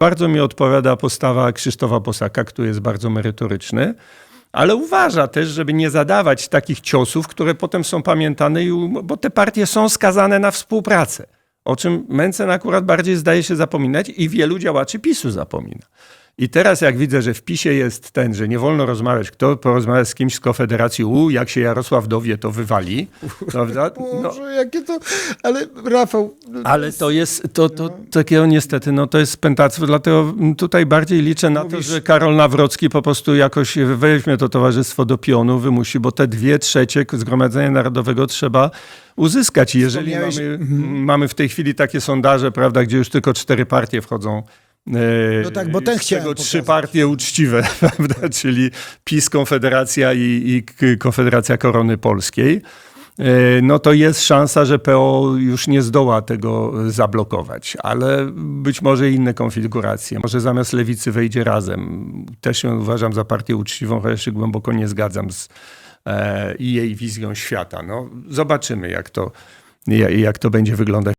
Bardzo mi odpowiada postawa Krzysztofa Bosaka, który jest bardzo merytoryczny, ale uważa też, żeby nie zadawać takich ciosów, które potem są pamiętane, bo te partie są skazane na współpracę. O czym Mencen akurat bardziej zdaje się zapominać i wielu działaczy PiSu zapomina. I teraz jak widzę, że w PiSie jest ten, że nie wolno rozmawiać, kto porozmawia z kimś z Konfederacji, u, jak się Jarosław dowie, to wywali, prawda? No, Boże, jakie to... Ale Rafał... ale to jest, to, to takiego niestety, no to jest pętactwo, dlatego tutaj bardziej liczę na to, Mówisz- że Karol Nawrocki po prostu jakoś weźmie to towarzystwo do pionu, wymusi, bo te dwie trzecie Zgromadzenia Narodowego trzeba uzyskać. Jeżeli Wspomniałeś- mamy, mamy w tej chwili takie sondaże, prawda, gdzie już tylko cztery partie wchodzą No tak, bo ten z czego trzy pokazać. partie uczciwe, prawda, czyli PiS, Konfederacja i, i Konfederacja Korony Polskiej, e, no to jest szansa, że PO już nie zdoła tego zablokować, ale być może inne konfiguracje. Może zamiast lewicy wejdzie razem. Też ją uważam za partię uczciwą, chociaż się głęboko nie zgadzam z e, jej wizją świata. No, zobaczymy, jak to, jak to będzie wyglądać.